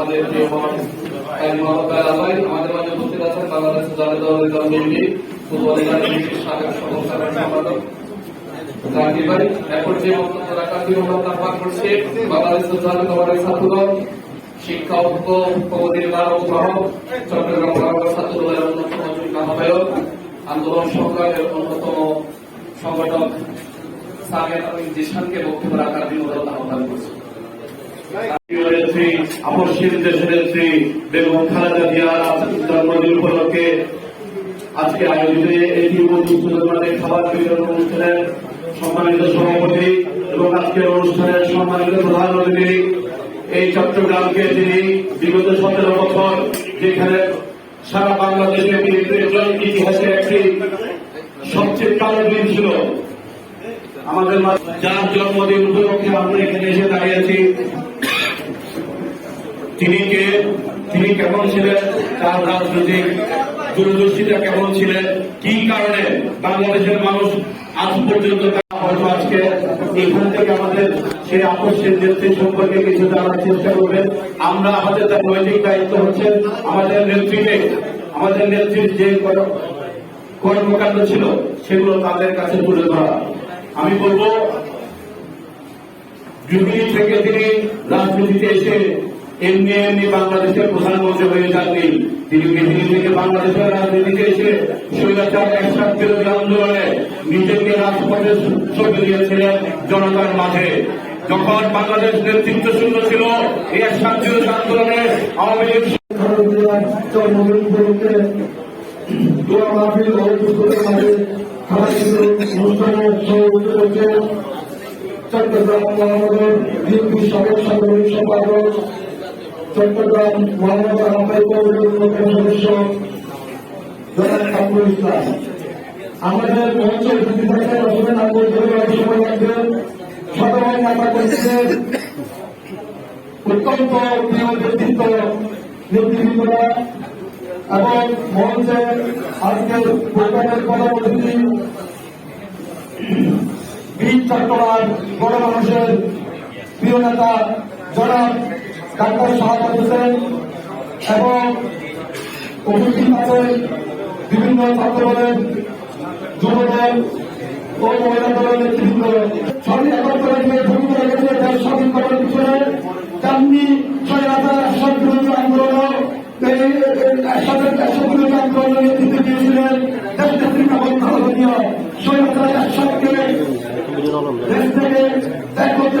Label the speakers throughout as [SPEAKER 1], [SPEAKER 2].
[SPEAKER 1] আমাদের প্রিয় আমাদের মাঝে উপস্থিত আছেন বাংলাদেশ জাতীয় দল বিএনপি গ্রহণ চট্টগ্রাম অন্যতম আহ্বায়ক আন্দোলন সংগ্রামের অন্যতম সংগঠক সাবেক জিসানকে বক্তব্য রাখার জন্য
[SPEAKER 2] নেত্রী আপসীর দেশের নেত্রী বেগম খালেদা জিয়ার উপলক্ষে আজকে আয়োজিত এটি উপযুক্তদের খাবার বিতরণ অনুষ্ঠানের সম্মানিত সভাপতি এবং আজকের অনুষ্ঠানের সম্মানিত প্রধান অতিথি এই চট্টগ্রামকে তিনি বিগত সতেরো বছর যেখানে সারা বাংলাদেশে ইতিহাসে একটি সবচেয়ে কালো দিন ছিল। আমাদের যার জন্মদিন উপলক্ষে আমরা এখানে এসে দাঁড়িয়েছি তিনি কে তিনি কেমন ছিলেন? তার রাজনৈতিক দূরদর্শিতা কেমন ছিলেন? কি কারণে বাংলাদেশের মানুষ আজ পর্যন্ত হয়তো আজকে এখান থেকে আমাদের সেই আপসের নেত্রী সম্পর্কে কিছু জানার চেষ্টা করবেন। আমরা আমাদের তার নৈতিক দায়িত্ব হচ্ছে আমাদের নেত্রীকে আমাদের নেত্রীর যে কর- কর্মকাণ্ড ছিল, সেগুলো তাদের কাছে তুলে ধরা। আমি বলব, জুবিলি থেকে তিনি রাজনীতিতে এসে এমনি এমনি বাংলাদেশের প্রধানমন্ত্রী হয়ে যাননি। তিনি পৃথিবী থেকে বাংলাদেশের রাজনীতিতে এসে স্বৈরাচার একসাথ বিরোধী আন্দোলনে নিজেকে রাজপথে ছবি দিয়েছিলেন জনতার মাঝে। যখন বাংলাদেশ নেতৃত্ব শূন্য ছিল, এই একসাথ বিরোধী আন্দোলনে আওয়ামী লীগ
[SPEAKER 3] জন্মদিন উপলক্ষে দোয়া মাহফিল চট্টগ্রাম মহানগর বিএনপি সাধারণ সম্পাদক চট্টগ্রাম মহানগর আহ্বায়ক সদস্য কামরুল ইসলাম। আমাদের মঞ্চে উপস্থিত বলতে হবে অল্প সময় লাগবে শতভাগ নেতা কর্মীদের অত্যন্ত প্রিয় ব্যক্তিত্ব, নেতৃবৃন্দরা এবং মঞ্চের আজকের প্রোগ্রামের প্রধান অতিথি, বীর চট্টগ্রাম বড় মানুষের প্রিয় নেতা, জনাব ডাক্তার শাহাদ হোসেন এবং উপস্থিত আছেন বিভিন্ন ছাত্র দলের যুবদল ও মহিলা দলের ভূমিকা রেখেছে দেশ স্বাধীন করার পিছনে ছয় হাজার একশো বিরোধী আন্দোলন একসাথে একশো বিরোধী আন্দোলনের নেতৃত্ব দিয়েছিলেন। দেশ নেত্রী ছয় হাজার একশোকে দেশ থেকে ত্যাগ করতে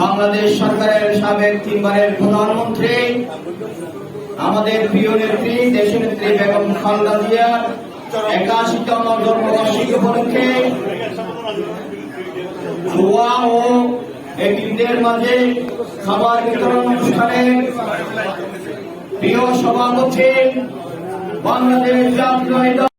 [SPEAKER 4] বাংলাদেশ সরকারের সাবেক তিনবারের প্রধানমন্ত্রী, আমাদের প্রিয় নেত্রী দেশনেত্রী বেগম খালেদা জিয়া একাশিতম জন্মবার্ষিকী উপলক্ষে দোয়া ও এটিমদের মাঝে খাবার বিতরণ অনুষ্ঠানে প্রিয় সভাপতি, বাংলাদেশ জাতীয়